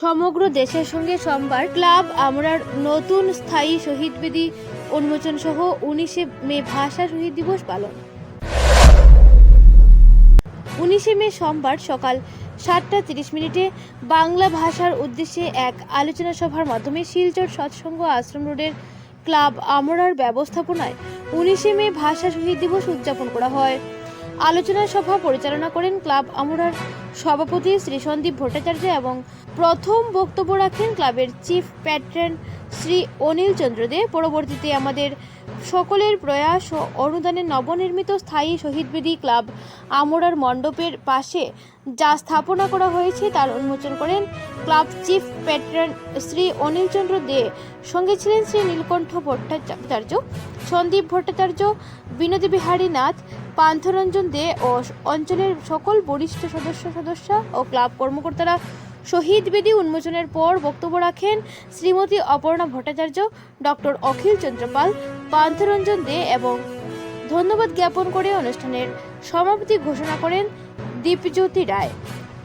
সমগ্র দেশের সঙ্গে সোমবার ক্লাব আমরার নতুন স্থায়ী শহীদ বেদি উন্মোচন সহ উনিশে মে ভাষা শহীদ দিবস পালন। উনিশে মে সোমবার সকাল সাতটা তিরিশ মিনিটে বাংলা ভাষার উদ্দেশ্যে এক আলোচনা সভার মাধ্যমে শিলচর সৎসঙ্গ আশ্রম রোডের ক্লাব আমরার ব্যবস্থাপনায় উনিশে মে ভাষা শহীদ দিবস উদযাপন করা হয়। আলোচনা সভা পরিচালনা করেন ক্লাব আমরার সভাপতি শ্রী সন্দীপ ভট্টাচার্য এবং প্রথম বক্তব্য রাখেন ক্লাবের চিফ প্যাট্রন শ্রী অনিল চন্দ্র দে। পরবর্তীতে আমাদের সকলের প্রয়াস ও অনুদানে নবনির্মিত স্থায়ী শহীদ বেদি ক্লাব আমরার মণ্ডপের পাশে যা স্থাপনা করা হয়েছে তার উন্মোচন করেন club chief patron Shri Anil Chandra Dey. সঙ্গে ছিলেন শ্রী নীলকণ্ঠ ভট্টাচার্য, সন্দীপ ভট্টাচার্য, বিনোদী বিহারী নাথ পান্থরঞ্জন দে ও অঞ্চলের সকল বরিষ্ঠ সদস্য সদস্য ও ক্লাব কর্মকর্তারা শহীদ বেদি উন্মোচনের পর বক্তব্য রাখেন শ্রীমতী অপর্ণা ভট্টাচার্য, ডক্টর অখিল চন্দ্রপাল পান্থরঞ্জন দে এবং ধন্যবাদ জ্ঞাপন করে অনুষ্ঠানের সমাপ্তি ঘোষণা করেন দীপজ্যোতি রায়।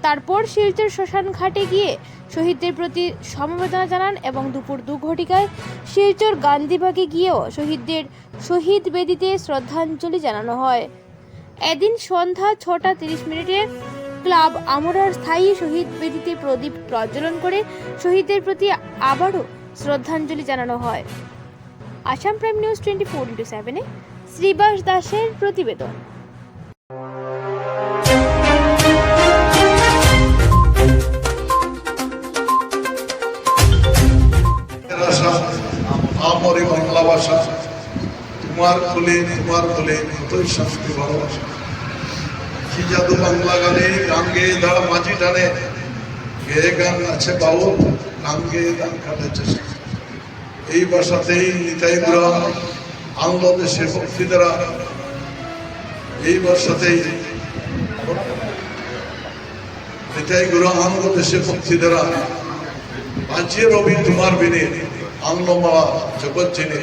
তারপর শিলচর শ্মশান ঘাটে গিয়ে শহীদদের প্রতি সমবেদনা জানান এবং দুপুর দু ঘটিকায় শিলচর গান্ধীবাগে গিয়েও শহীদদের শহীদ বেদিতে শ্রদ্ধাঞ্জলি জানানো হয়। এদিন সন্ধ্যা ছটা তিরিশ মিনিটে ক্লাব আমরার স্থায়ী শহীদ বেদিতে প্রদীপ প্রজ্বলন করে শহীদদের প্রতি আবারও শ্রদ্ধাঞ্জলি জানানো হয়। Assam prime news twenty four into সেভেনে শ্রীবাস দাসের প্রতিবেদন। তোমার খুলে কতই শাস্তি ভালোবাসা। কি জাদু বাংলা গানে গান গেয়ে দাঁড়া মাঝি টানে। গেয়ে গান আছে বাবু গান গেয়ে গান সে। এই ভাষাতেই নিতাই বুড়া আনলো দেশে ভক্তি দ্বারা। এই ভাষাতেই নিতাই গুরু আনলো দেশে ভক্তি দ্বারা। আজকে রবি তোমার বিনে আনন্দমালা জগৎ জেনে।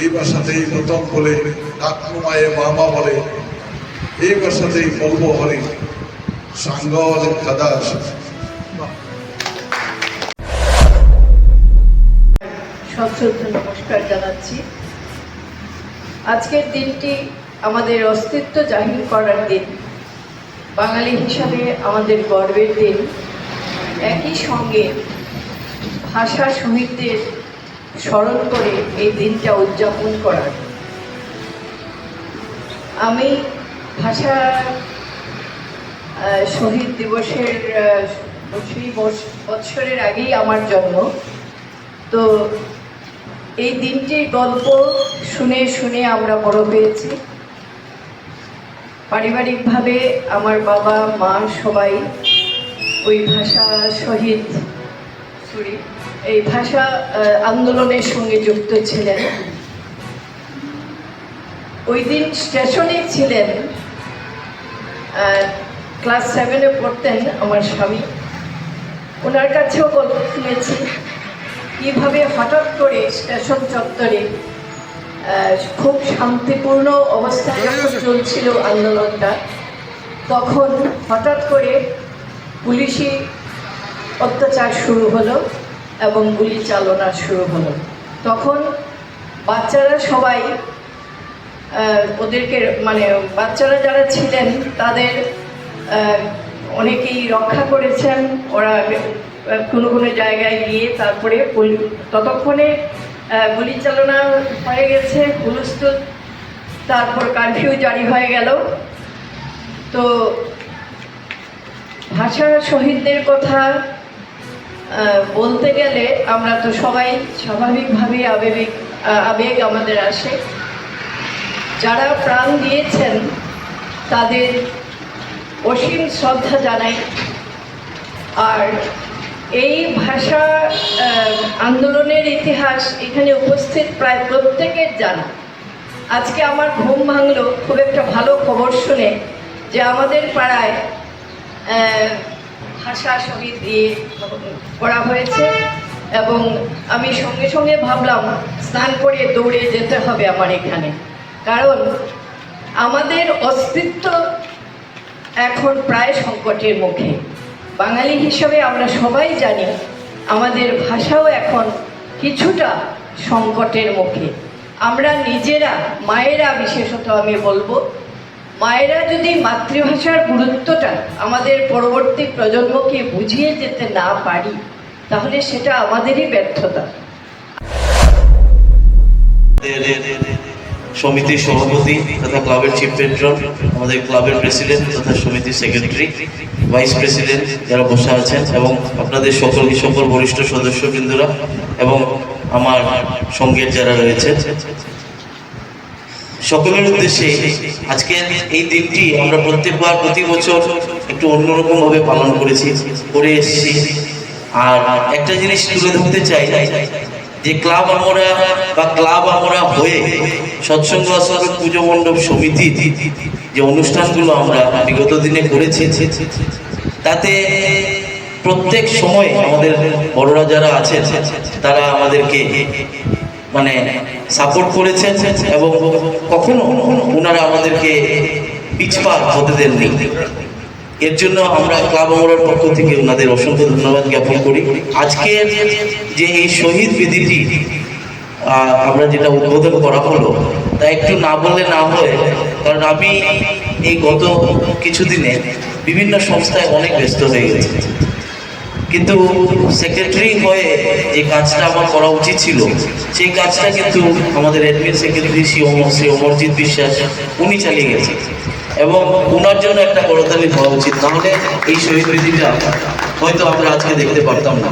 এই ভাষাতেই নতম বলে, ডাকনুমায়ে মামা বলে, এই ভাষাতেই বলব হরি। সাঙ্গ খাদাস নমস্কার জানাচ্ছি। আজকের দিনটি আমাদের অস্তিত্ব জাহির করার দিন। বাঙালি হিসাবে আমাদের গর্বের দিন। একই সঙ্গে ভাষা শহীদদের স্মরণ করে এই দিনটা উদযাপন করার। আমি ভাষা শহীদ দিবসের সেই বৎস- বৎসরের আগেই আমার জন্ম। তো এই দিনটির গল্প শুনে শুনে আমরা বড় হয়েছি। পারিবারিকভাবে আমার বাবা, মা সবাই ওই ভাষা শহীদ, সরি এই ভাষা আন্দোলনের সঙ্গে যুক্ত ছিলেন। ওই দিন স্টেশনে ছিলেন ক্লাস সেভেনে পড়তেন আমার স্বামী। ওনার কাছেও গল্প শুনেছি, কীভাবে হঠাৎ করে স্টেশন চত্বরে খুব শান্তিপূর্ণ অবস্থায় যখন চলছিল আন্দোলনটা, তখন হঠাৎ করে পুলিশি অত্যাচার শুরু হলো। এবং গুলি চালনা শুরু হলো। তখন বাচ্চারা সবাই ওদেরকে মানে বাচ্চারা যারা ছিলেন, তাদের অনেকেই রক্ষা করেছেন। ওরা কোনো কোনো জায়গায় গিয়ে তারপরে ততক্ষণে গুলি চালনা হয়ে গেছে হুলস্থুল তারপর কারফিউ জারি হয়ে গেল। তো ভাষা শহীদদের কথা বলতে গেলে আমরা তো সবাই স্বাভাবিকভাবে আবেগ আহ, আবেগ আমাদের আসে। যারা প্রাণ দিয়েছেন তাদের অসীম শ্রদ্ধা জানাই। আর এই ভাষা আন্দোলনের ইতিহাস এখানে উপস্থিত প্রায় প্রত্যেকের জানা। আজকে আমার ঘুম ভাঙলো খুব একটা ভালো খবর শুনে যে আমাদের পাড়ায় ভাষা শহীদ দিয়ে করা হয়েছে এবং আমি সঙ্গে সঙ্গে ভাবলাম, স্নান করে দৌড়ে যেতে হবে আমার এখানে। কারণ আমাদের অস্তিত্ব এখন প্রায় সংকটের মুখে। বাঙালি হিসেবে আমরা সবাই জানি, আমাদের ভাষাও এখন কিছুটা সংকটের মুখে। আমরা নিজেরা, মায়েরা বিশেষত আমি বলব মায়েরা যদি মাতৃভাষার গুরুত্বটা আমাদের পরবর্তী প্রজন্মকে বুঝিয়ে যেতে না পারি, তাহলে সেটা আমাদেরই ব্যর্থতা। সমিতির সভাপতি তথা ক্লাবের চিফ পেট্রন আমাদের ক্লাবের প্রেসিডেন্ট তথা সমিতির সেক্রেটারি, ভাইস প্রেসিডেন্ট যারা বসে আছেন এবং আপনাদের সকল সকল বরিষ্ঠ সদস্যবৃন্দরা এবং আমার সঙ্গের যারা রয়েছে সকলের উদ্দেশ্যে আজকের এই দিনটি আমরা প্রত্যেকবার প্রতি বছর একটু অন্যরকম ভাবে পালন করেছি, করে এসেছি। আর একটা জিনিস তুলে ধরতে চাই, যে ক্লাব আমরা বা ক্লাব আমরা হয়ে সৎসঙ্গ আশ্রম পুজো মণ্ডপ সমিতি যে অনুষ্ঠানগুলো আমরা বিগত দিনে করেছি, তাতে প্রত্যেক সময় আমাদের বড়রা যারা আছেন, তারা আমাদেরকে মানে সাপোর্ট করেছেন এবং কখনো ওনারা আমাদেরকে পিছপা হতে দেননি। এর জন্য আমরা ক্লাব আমরার পক্ষ থেকে ওনাদের অসংখ্য ধন্যবাদ জ্ঞাপন করি। আজকের যে এই শহীদ আহ, আমরা যেটা উদ্বোধন করা হলো তা একটু না বললে না হয় কারণ আমি এই গত কিছুদিনে বিভিন্ন সংস্থায় অনেক ব্যস্ত হয়ে গেছি। কিন্তু সেক্রেটারি হয়ে যে কাজটা আমার করা উচিত ছিল, সেই কাজটা কিন্তু আমাদের অ্যাডমিন সেক্রেটারি শ্রী অমর শ্রী অমরজিৎ বিশ্বাস, উনি চালিয়ে গেছেন। এবং ওনার জন্য একটা করতালি হওয়া উচিত তাহলে এই শহীদ বিধিটা হয়তো আমরা আজকে দেখতে পারতাম না।